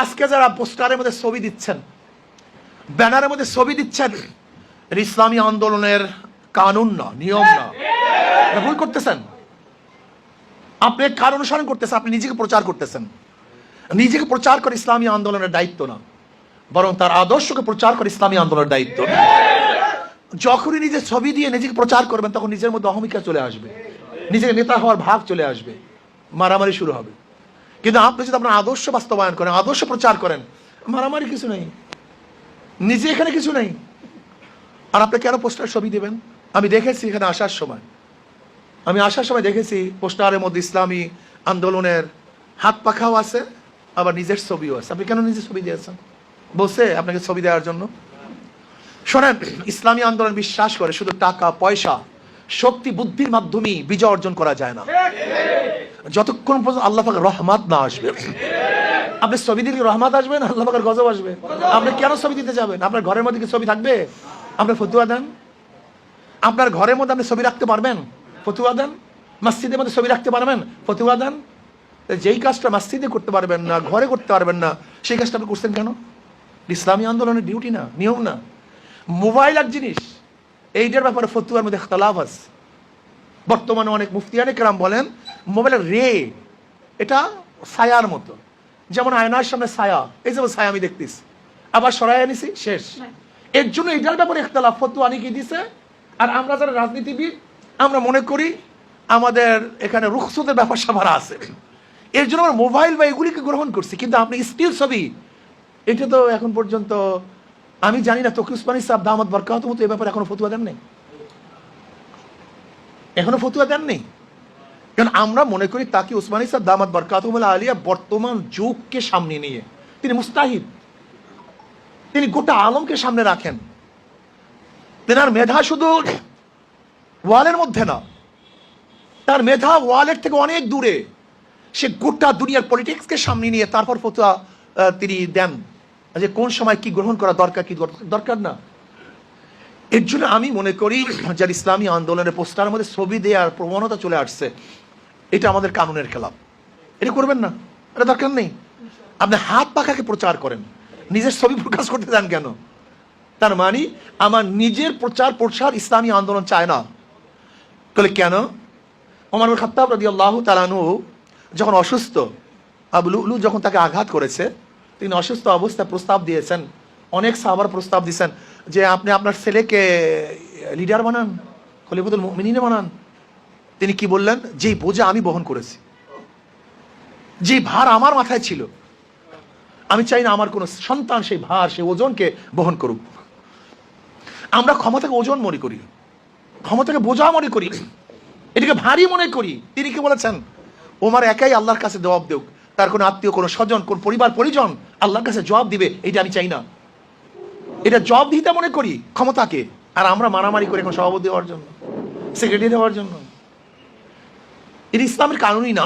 আজকে যারা পোস্টারের মধ্যে ছবি দিচ্ছেন, ব্যানারের মধ্যে ছবি দিচ্ছেন ইসলামী আন্দোলনের কানুন না, নিয়ম না। ভুল করতেছেন। আপনি কার অনুসরণ করতেছেন? আপনি নিজেকে প্রচার করতেছেন। নিজেকে প্রচার করে ইসলামী আন্দোলনের দায়িত্ব না, বরং তার আদর্শকে প্রচার করে ইসলামী আন্দোলনের দায়িত্ব যখনই নিজের ছবি দিয়ে নিজেকে প্রচার করবেন, তখন নিজের মধ্যে অহমিকা চলে আসবে। নিজেকে নেতা হওয়ার ভাগ চলে আসবে। মারামারি শুরু হবে। কিন্তু আপনি যদি আপনার আদর্শ বাস্তবায়ন করেন, আদর্শ প্রচার করেন, মারামারি কিছু নেই। নিজে এখানে কিছু নেই। আর আপনি কেন পোস্টার ছবি দেবেন? আমি দেখেছি এখানে আসার সময়। আমি আসার সময় দেখেছি পোস্টারের মধ্যে ইসলামী আন্দোলনের হাত পাখাও আছে, আবার নিজের ছবিও আছে। আপনি কেন নিজের ছবি দিয়েছেন? বসে আপনাকে ছবি দেওয়ার জন্য। শোনেন, ইসলামী আন্দোলন বিশ্বাস করে শুধু টাকা, পয়সা, শক্তি, বুদ্ধির মাধ্যমেই বিজয় অর্জন করা যায় না। যতক্ষণ পর্যন্ত আল্লাহ পাকের রহমত না আসবে, আপনি ছবি দিলে রহমাত আসবে না আল্লাহ পাকের গজব আসবে? আপনি কেন ছবি দিতে যাবেন? আপনার ঘরের মধ্যে কি ছবি থাকবে? আপনার ফতুয়া দেন। আপনার ঘরের মধ্যে আপনি ছবি রাখতে পারবেন? ফতুয়া দেন। মসজিদের মধ্যে ছবি রাখতে পারবেন? ফতুয়া দেন। যেই কাজটা মসজিদে করতে পারবেন না, ঘরে করতে পারবেন না, সেই কাজটা আপনি করছেন কেন? ইসলামী আন্দোলনের ডিউটি না, নিয়ম না। মোবাইল এক জিনিস, এইটার ব্যাপারে ফতুয়ার মধ্যে খতলাফ আছে। বর্তমানে অনেক মুফতিয়ানে কেরাম বলেন মোবাইলের রে, এটা ছায়ার মতো। যেমন আয়নার সামনে ছায়া, এই যেমন ছায়া আমি দেখতেছি। আবার সরাই আনিছি, শেষ। এর জন্য এটার ব্যাপারে ফতুয়া আনি কি দিছে। আর আমরা যারা রাজনীতিবিদ, আমরা মনে করি আমাদের এখানে রুখসতের ব্যাপার স্যাপার আছে। এর জন্য আমরা মোবাইল বা এগুলিকে গ্রহণ করছি, কিন্তু আপনি স্টিল ছবি, এটা তো এখন পর্যন্ত, আমি জানি না তকি উসমানী সাহেব দামদ বরকাত মতো এ ব্যাপারে এখনও ফতুয়া দেন নেই এখনও ফতুয়া দেন নেই। কারণ আমরা মনে করি তাকে উসমানী সাহেব দামাত বরকাতুমুল্লাহ আলিয়া বর্তমান যুগকে সামনে নিয়ে। তিনি মুস্তাহিদ। তিনি গোটা আলমকে সামনে রাখেন। তেনার মেধা শুধু ওয়ালের মধ্যে না, তার মেধা ওয়ালের থেকে অনেক দূরে। সে গোটা দুনিয়ার পলিটিক্সকে সামনে নিয়ে তারপর ফতুয়া তিনি দেন। যে কোন সময় কি গ্রহণ করা দরকার, কি দরকার না। এর জন্য আমি মনে করি যার ইসলামী আন্দোলনের পোস্টারের মধ্যে ছবি দেওয়ার প্রবণতা চলে আসছে, এটা আমাদের কানুনের খেলাপ। এটা করবেন না, এটা দরকার নেই। আপনি হাত পাখাকে প্রচার করেন, নিজের ছবি প্রকাশ করতে চান কেন? তার মানে আমার নিজের প্রচার প্রসার ইসলামী আন্দোলন চায় না। বলে কেন? ওমর খাত্তাব রাদি আল্লাহ তালানু যখন অসুস্থ, আবু লুলু যখন তাকে আঘাত করেছে, তিনি অসুস্থ অবস্থায় প্রস্তাব দিয়েছেন অনেক সাহাবার প্রস্তাব দিয়েছেন যে আপনি আপনার ছেলেকে লিডার বানান খলিফুল মিনিনে বানান। তিনি কি বললেন? যেই বোঝা আমি বহন করেছি। যে ভার আমার মাথায় ছিল। আমি চাই না আমার কোনো সন্তান সেই ভার, সেই ওজনকে বহন করুক। আমরা ক্ষমতাকে ওজন মনে করি। ক্ষমতাকে বোঝা মনে করি। এটাকে ভারী মনে করি। তিনি কি বলেছেন? ওমার একাই আল্লাহর কাছে জবাব দেউক। তার কোনো আত্মীয়, কোনো স্বজন, কোন পরিবার, পরিজন আল্লাহর কাছে জবাব দিবে, এটা আমি চাই না। এটা জব দিতে মনে করি ক্ষমতাকে। আর আমরা মারামারি করি এখন সভাপতি হওয়ার জন্য সেক্রেটারি হওয়ার জন্য। এটা ইসলামের কারণই না।